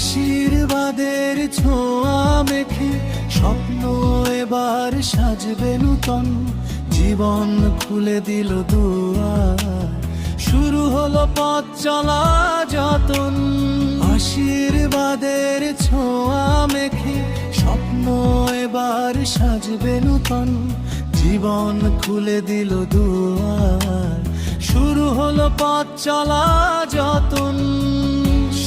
আশীর্বাদের ছোঁয়া মেখে স্বপ্ন এবার সাজবে নূতন। জীবন খুলে দিল দুয়ার। শুরু হলো পথ চলা যতন। আশীর্বাদের ছোঁয়া মেখে স্বপ্ন এবার সাজবে নূতন। জীবন খুলে দিল দুয়ার। শুরু হলো পথ চলা যতন।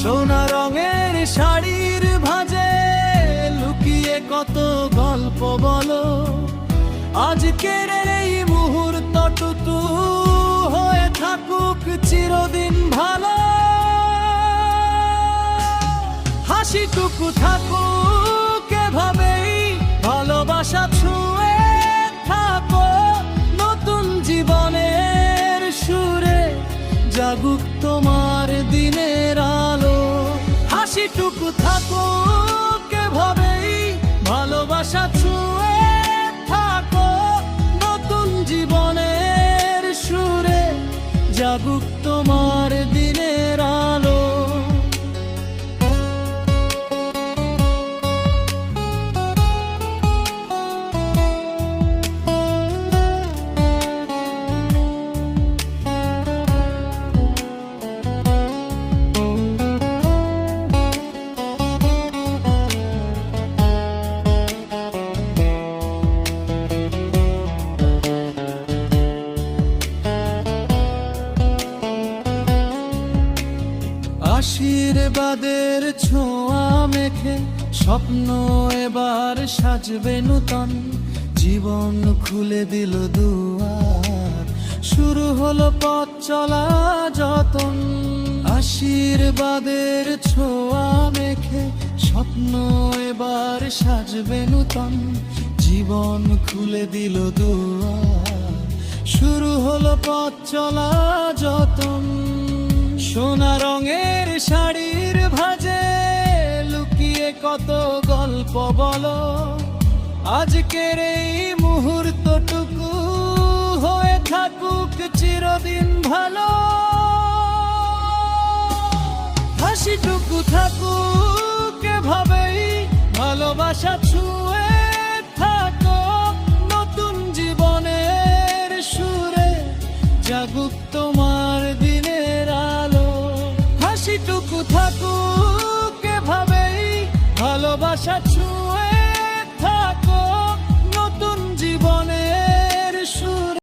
সোনা রঙের শাড়ির ভাজে লুকিয়ে কত গল্প বলো। আজকের এই মুহূর্তটুকু হয়ে থাকুক চিরদিন ভালো। হাসিটুকু থাকুক এভাবেই ভালোবাসা ছুঁয়ে থাকো। নতুন জীবনের সুরে জাগুক তোমার হাসিটুকু থাকো কেভাবেই ভালোবাসা ছুঁয়ে থাকো। নতুন জীবনের সুরে জাগুক তোমার দিনের আশীর্বাদের ছোঁয়া মেখে স্বপ্ন এবার সাজবে নূতন। জীবন খুলে দিল দুয়ার। শুরু হলো পথ চলা যতন। আশীর্বাদের ছোঁয়া মেখে স্বপ্ন এবার সাজবে নূতন। জীবন খুলে দিল দুয়ার। শুরু হলো পথ চলা যতন। সোনা রঙের শাড়ির ভাজে লুকিয়ে কত গল্প বলো। আজকের এই মুহূর্তটুকু হয়ে থাকুক চিরদিন ভালো। হাসিটুকু থাকুক আশা ছুঁয়ে থাকো।